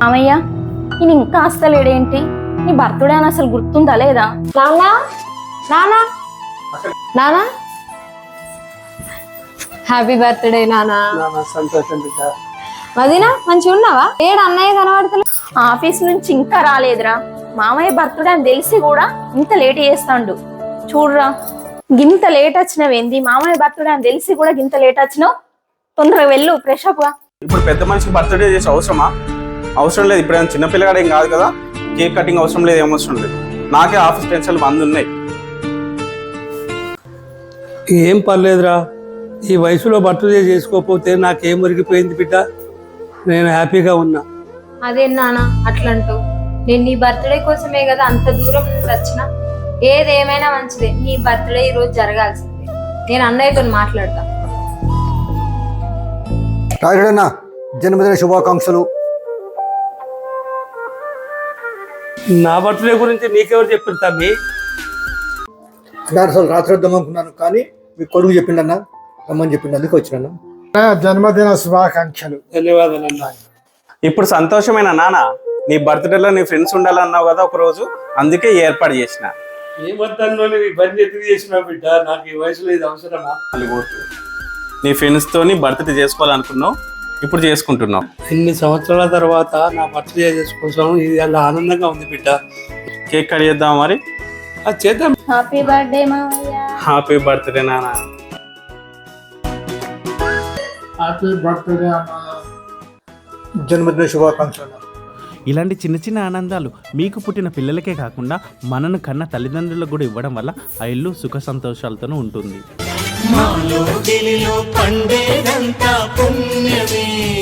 మామయ్య నేను ఇంకా అస్తలేడేంటి నీ బర్త్డే అని అసలు గుర్తుందా లేదా? నానా నానా నానా హ్యాపీ బర్త్డే నానా సంతోషం మదినా మంచిగా ఉన్నావా? ఏడు అన్నయ్య కనబడతలే ఆఫీస్ నుంచి ఇంకా రాలేదురా. మామయ్య బర్త్డే అని తెలిసి కూడా ఇంత లేట్ చేస్తాండు. చూడురా. గింత లేట్ వచ్చినవేంది? మామయ్య బర్త్డే అని తెలిసి కూడా గింత లేట్ వచ్చినావు? తొందరగా వెళ్ళు ఫ్రెష్ అప్గా. ఇప్పుడు పెద్ద మనిషికి బర్త్డే చేసే అవసరమా? అవసరం లేదు. ఇప్పుడు ఏమైనా చిన్నపిల్లగాడు ఏం కాదు కదా? కేక్ కటింగ్ అవసరం లేదు ఏం అవసరం లేదు. నాకే ఆఫీస్ టెన్షన్లు వంద ఉన్నాయి ఏం పర్లేదురా. ఈ వయసులో బర్త్డే చేసుకోకపోతే నాకేం ఒరిగిపోయింది బిడ్డ? నేను హ్యాపీగా ఉన్నా. అదే నానా అట్లంటావు. నేను నీ బర్త్డే కోసమే కదా అంత దూరం నుంచి వచ్చిన? ఏదేమైనా మంచిదే. నీ బర్త్డే ఈ రోజు జరగాల్సిందే. నేను అన్నయ్యతో మాట్లాడతా. జన్మదిన శుభాకాంక్షలు. నా బర్త్డే గురించి నీకెవరు చెప్పారు తమ్మి? అన్నారు అసలు రాత్రి వద్దాం అనుకున్నాను కానీ మీ కొడుకు చెప్పిండన్న రమ్మని చెప్పిండు అందుకు వచ్చినాను. నా జన్మదిన శుభాకాంక్షలు. ధన్యవాదాలు అన్నా ఇప్పుడు సంతోషమైన నాన్న నీ బర్త్డేలో నీ ఫ్రెండ్స్ ఉండాలన్నావు కదా ఒక రోజు అందుకే ఏర్పాటు చేసిన. ఏ మొత్తంలో నీ పని ఎందుకు చేసినావు బిడ్డ? నాకు ఈ వయసులో ఇది అవసరమా? నీ ఫ్రెండ్స్తో బర్త్డే చేసుకోవాలనుకున్నావు ఇప్పుడు చేసుకుంటున్నావు ఇన్ని సంవత్సరాల తర్వాత నా బర్త్డే చేసుకోవడం ఇది అలా ఆనందంగా ఉంది బిడ్డ. కేక్ కట్ చేద్దాం మరి? చేద్దాం. హ్యాపీ బర్త్డే హ్యాపీ బర్త్డే నాన్న. హ్యాపీ బర్త్డే జన్మదిన శుభాకాంక్షలు. ఇలాంటి చిన్న చిన్న ఆనందాలు మీకు పుట్టిన పిల్లలకే కాకుండా మనను కన్న తల్లిదండ్రులకు కూడా ఇవ్వడం వల్ల ఆ ఇల్లు సుఖ సంతోషాలతోనూ ఉంటుంది. మాలో గిలిలో పండేదంతా పుణ్యమే.